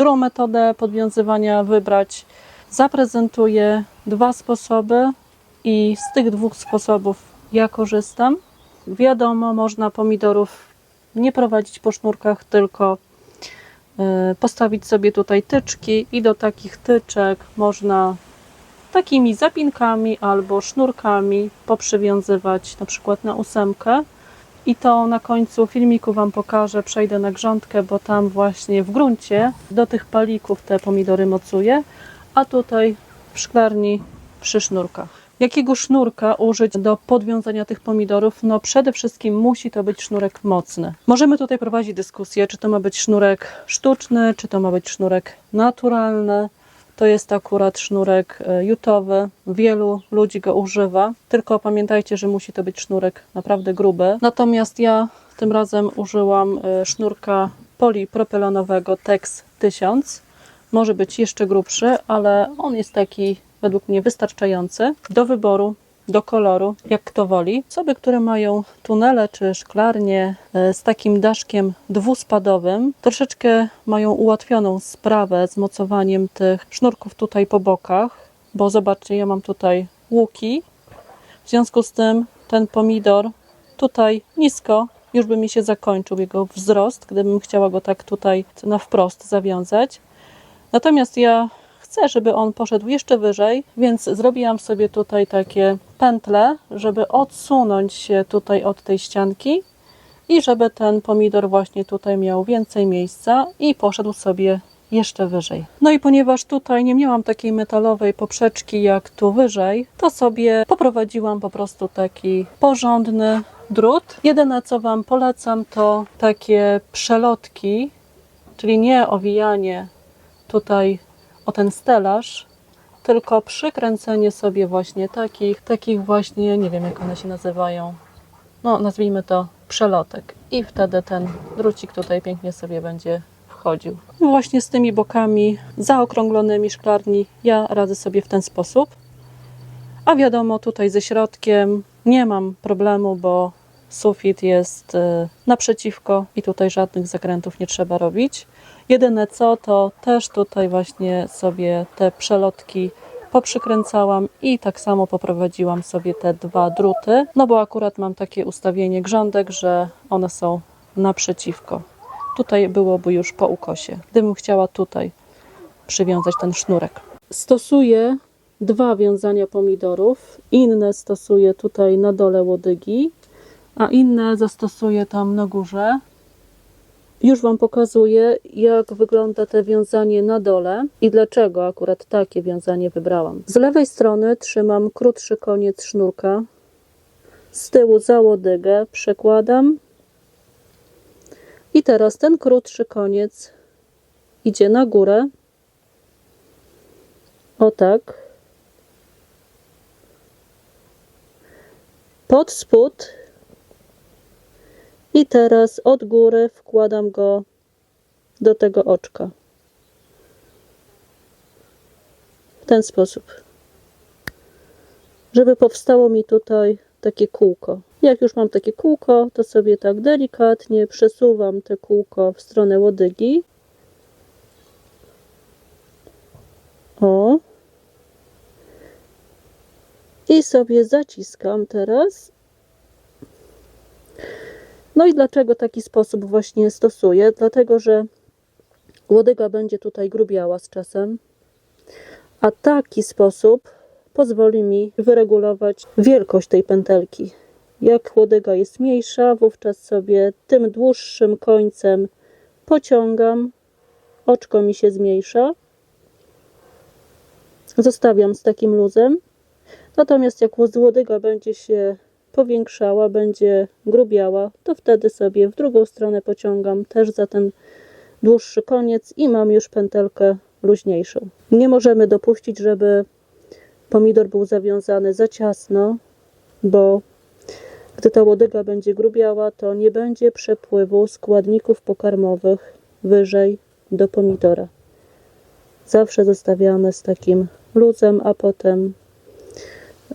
którą metodę podwiązywania wybrać. Zaprezentuję dwa sposoby i z tych dwóch sposobów ja korzystam. Wiadomo, można pomidorów nie prowadzić po sznurkach, tylko y, postawić sobie tutaj tyczki i do takich tyczek można takimi zapinkami albo sznurkami poprzywiązywać na przykład na ósemkę i to na końcu filmiku Wam pokażę, przejdę na grządkę, bo tam właśnie w gruncie do tych palików te pomidory mocuję, a tutaj w szklarni przy sznurkach. Jakiego sznurka użyć do podwiązania tych pomidorów? No przede wszystkim musi to być sznurek mocny. Możemy tutaj prowadzić dyskusję, czy to ma być sznurek sztuczny, czy to ma być sznurek naturalny. To jest akurat sznurek e, jutowy. Wielu ludzi go używa. Tylko pamiętajcie, że musi to być sznurek naprawdę gruby. Natomiast ja tym razem użyłam e, sznurka polipropylenowego Tex 1000. Może być jeszcze grubszy, ale on jest taki według mnie wystarczający do wyboru. Do koloru, jak kto woli. Osoby, które mają tunele czy szklarnie e, z takim daszkiem dwuspadowym, troszeczkę mają ułatwioną sprawę z mocowaniem tych sznurków tutaj po bokach, bo zobaczcie, ja mam tutaj łuki. W związku z tym ten pomidor tutaj nisko już by mi się zakończył jego wzrost, gdybym chciała go tak tutaj na wprost zawiązać. Natomiast ja chcę, żeby on poszedł jeszcze wyżej, więc zrobiłam sobie tutaj takie pętle, żeby odsunąć się tutaj od tej ścianki i żeby ten pomidor właśnie tutaj miał więcej miejsca i poszedł sobie jeszcze wyżej. No i ponieważ tutaj nie miałam takiej metalowej poprzeczki jak tu wyżej, to sobie poprowadziłam po prostu taki porządny drut. Jedyne co Wam polecam to takie przelotki, czyli nie owijanie tutaj o ten stelaż, tylko przykręcenie sobie właśnie takich, takich właśnie, nie wiem jak one się nazywają, no nazwijmy to przelotek. I wtedy ten drucik tutaj pięknie sobie będzie wchodził. Właśnie z tymi bokami zaokrąglonymi szklarni ja radzę sobie w ten sposób. A wiadomo, tutaj ze środkiem nie mam problemu, bo sufit jest y, naprzeciwko i tutaj żadnych zakrętów nie trzeba robić. Jedyne co, to też tutaj właśnie sobie te przelotki poprzykręcałam i tak samo poprowadziłam sobie te dwa druty, no bo akurat mam takie ustawienie grządek, że one są naprzeciwko. Tutaj byłoby już po ukosie, gdybym chciała tutaj przywiązać ten sznurek. Stosuję dwa wiązania pomidorów, inne stosuję tutaj na dole łodygi, a inne zastosuję tam na górze. Już Wam pokazuję, jak wygląda te wiązanie na dole i dlaczego akurat takie wiązanie wybrałam. Z lewej strony trzymam krótszy koniec sznurka, z tyłu za łodygę przekładam i teraz ten krótszy koniec idzie na górę. O tak. Pod spód i teraz od góry wkładam go do tego oczka. W ten sposób. Żeby powstało mi tutaj takie kółko. Jak już mam takie kółko, to sobie tak delikatnie przesuwam te kółko w stronę łodygi. O. I sobie zaciskam teraz no i dlaczego taki sposób właśnie stosuję? Dlatego, że łodyga będzie tutaj grubiała z czasem, a taki sposób pozwoli mi wyregulować wielkość tej pętelki. Jak łodyga jest mniejsza, wówczas sobie tym dłuższym końcem pociągam, oczko mi się zmniejsza, zostawiam z takim luzem. Natomiast jak łodyga będzie się powiększała, będzie grubiała, to wtedy sobie w drugą stronę pociągam też za ten dłuższy koniec i mam już pętelkę luźniejszą. Nie możemy dopuścić, żeby pomidor był zawiązany za ciasno, bo gdy ta łodyga będzie grubiała, to nie będzie przepływu składników pokarmowych wyżej do pomidora. Zawsze zostawiamy z takim luzem, a potem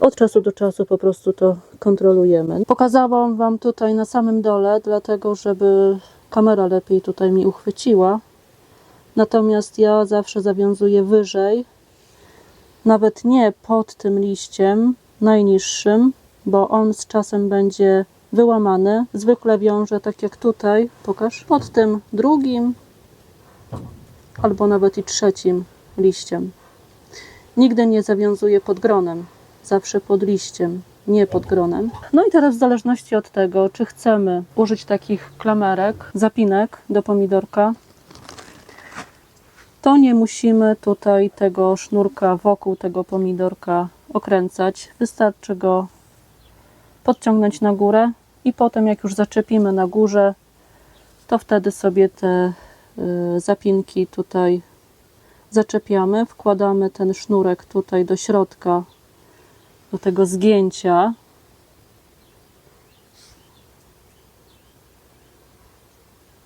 od czasu do czasu po prostu to kontrolujemy. Pokazałam Wam tutaj na samym dole, dlatego żeby kamera lepiej tutaj mi uchwyciła. Natomiast ja zawsze zawiązuję wyżej, nawet nie pod tym liściem najniższym, bo on z czasem będzie wyłamany. Zwykle wiążę tak jak tutaj, pokaż, pod tym drugim albo nawet i trzecim liściem. Nigdy nie zawiązuję pod gronem, zawsze pod liściem, nie pod gronem. No i teraz w zależności od tego, czy chcemy użyć takich klamerek, zapinek do pomidorka, to nie musimy tutaj tego sznurka wokół tego pomidorka okręcać. Wystarczy go podciągnąć na górę i potem jak już zaczepimy na górze, to wtedy sobie te y, zapinki tutaj zaczepiamy, wkładamy ten sznurek tutaj do środka, do tego zgięcia.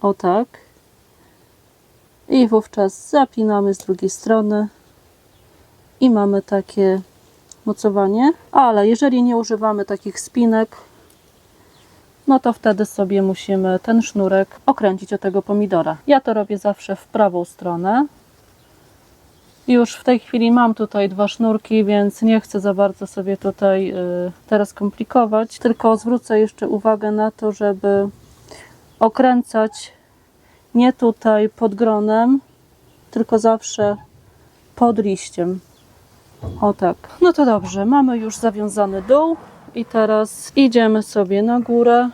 O tak. I wówczas zapinamy z drugiej strony i mamy takie mocowanie. Ale jeżeli nie używamy takich spinek, no to wtedy sobie musimy ten sznurek okręcić od tego pomidora. Ja to robię zawsze w prawą stronę. Już w tej chwili mam tutaj dwa sznurki, więc nie chcę za bardzo sobie tutaj y, teraz komplikować. Tylko zwrócę jeszcze uwagę na to, żeby okręcać nie tutaj pod gronem, tylko zawsze pod liściem. O tak. No to dobrze, mamy już zawiązany dół i teraz idziemy sobie na górę.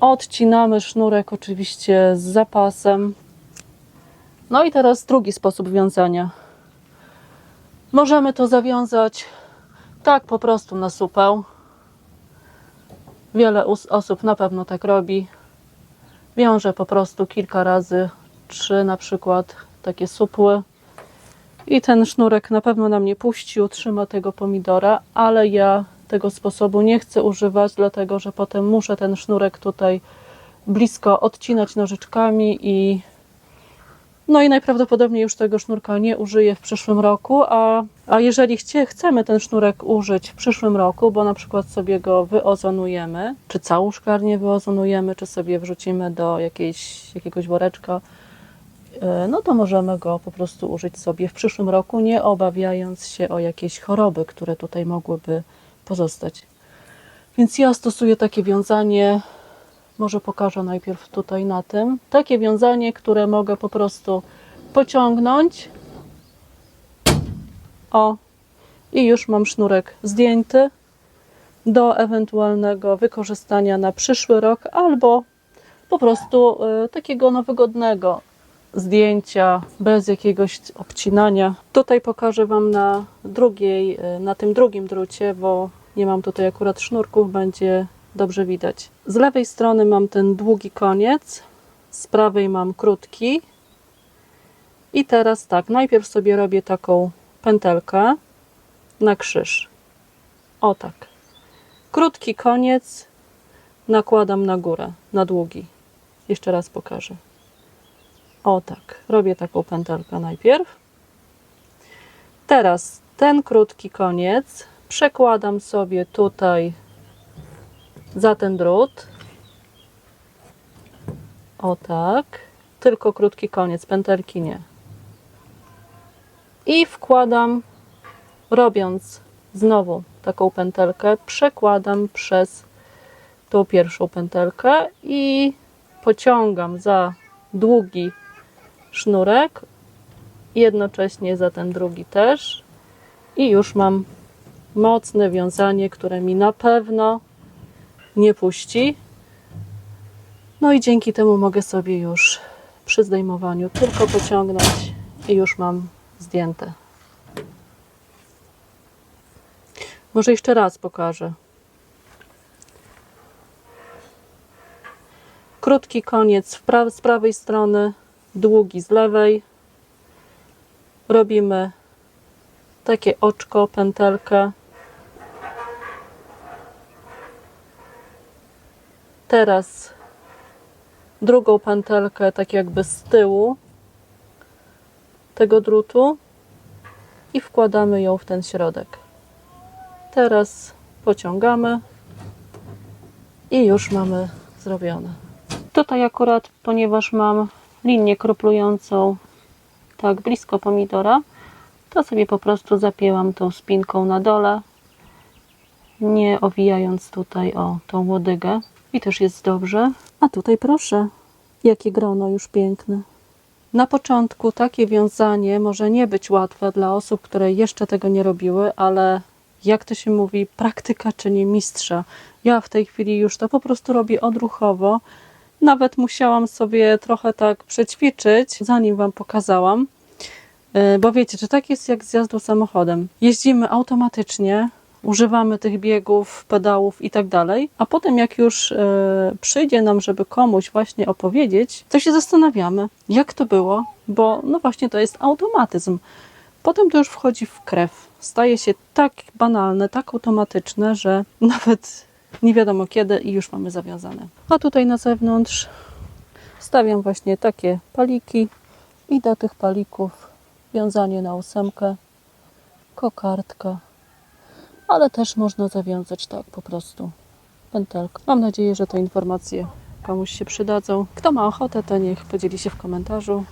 Odcinamy sznurek oczywiście z zapasem. No i teraz drugi sposób wiązania. Możemy to zawiązać tak po prostu na supę. Wiele osób na pewno tak robi. Wiąże po prostu kilka razy, trzy na przykład takie supły. I ten sznurek na pewno nam nie puści, utrzyma tego pomidora, ale ja tego sposobu nie chcę używać, dlatego że potem muszę ten sznurek tutaj blisko odcinać nożyczkami i no i najprawdopodobniej już tego sznurka nie użyję w przyszłym roku, a, a jeżeli chcie, chcemy ten sznurek użyć w przyszłym roku, bo na przykład sobie go wyozonujemy, czy całą szklarnię wyozonujemy, czy sobie wrzucimy do jakiejś, jakiegoś woreczka, e, no to możemy go po prostu użyć sobie w przyszłym roku, nie obawiając się o jakieś choroby, które tutaj mogłyby pozostać. Więc ja stosuję takie wiązanie może pokażę najpierw tutaj na tym. Takie wiązanie, które mogę po prostu pociągnąć. O, i już mam sznurek zdjęty do ewentualnego wykorzystania na przyszły rok albo po prostu y, takiego no, wygodnego zdjęcia bez jakiegoś obcinania. Tutaj pokażę Wam na drugiej, y, na tym drugim drucie, bo nie mam tutaj akurat sznurków, będzie dobrze widać. Z lewej strony mam ten długi koniec, z prawej mam krótki. I teraz tak, najpierw sobie robię taką pętelkę na krzyż. O tak. Krótki koniec nakładam na górę, na długi. Jeszcze raz pokażę. O tak, robię taką pętelkę najpierw. Teraz ten krótki koniec przekładam sobie tutaj za ten drut. O tak. Tylko krótki koniec, pętelki nie. I wkładam, robiąc znowu taką pętelkę, przekładam przez tą pierwszą pętelkę i pociągam za długi sznurek, jednocześnie za ten drugi też. I już mam mocne wiązanie, które mi na pewno nie puści. No i dzięki temu mogę sobie już przy zdejmowaniu tylko pociągnąć i już mam zdjęte. Może jeszcze raz pokażę. Krótki koniec pra z prawej strony, długi z lewej. Robimy takie oczko, pętelkę. Teraz drugą pętelkę tak jakby z tyłu tego drutu i wkładamy ją w ten środek. Teraz pociągamy i już mamy zrobione. Tutaj akurat, ponieważ mam linię kroplującą tak blisko pomidora, to sobie po prostu zapięłam tą spinką na dole, nie owijając tutaj o tą łodygę. I też jest dobrze. A tutaj proszę, jakie grono już piękne. Na początku takie wiązanie może nie być łatwe dla osób, które jeszcze tego nie robiły, ale jak to się mówi, praktyka czyni mistrza. Ja w tej chwili już to po prostu robię odruchowo. Nawet musiałam sobie trochę tak przećwiczyć, zanim Wam pokazałam. Yy, Bo wiecie, że tak jest jak z jazdą samochodem. Jeździmy automatycznie, używamy tych biegów, pedałów i tak dalej, a potem jak już e, przyjdzie nam, żeby komuś właśnie opowiedzieć, to się zastanawiamy, jak to było, bo no właśnie to jest automatyzm. Potem to już wchodzi w krew. Staje się tak banalne, tak automatyczne, że nawet nie wiadomo kiedy i już mamy zawiązane. A tutaj na zewnątrz stawiam właśnie takie paliki i do tych palików wiązanie na ósemkę, kokardka, ale też można zawiązać tak po prostu pętelkę. Mam nadzieję, że te informacje komuś się przydadzą. Kto ma ochotę, to niech podzieli się w komentarzu.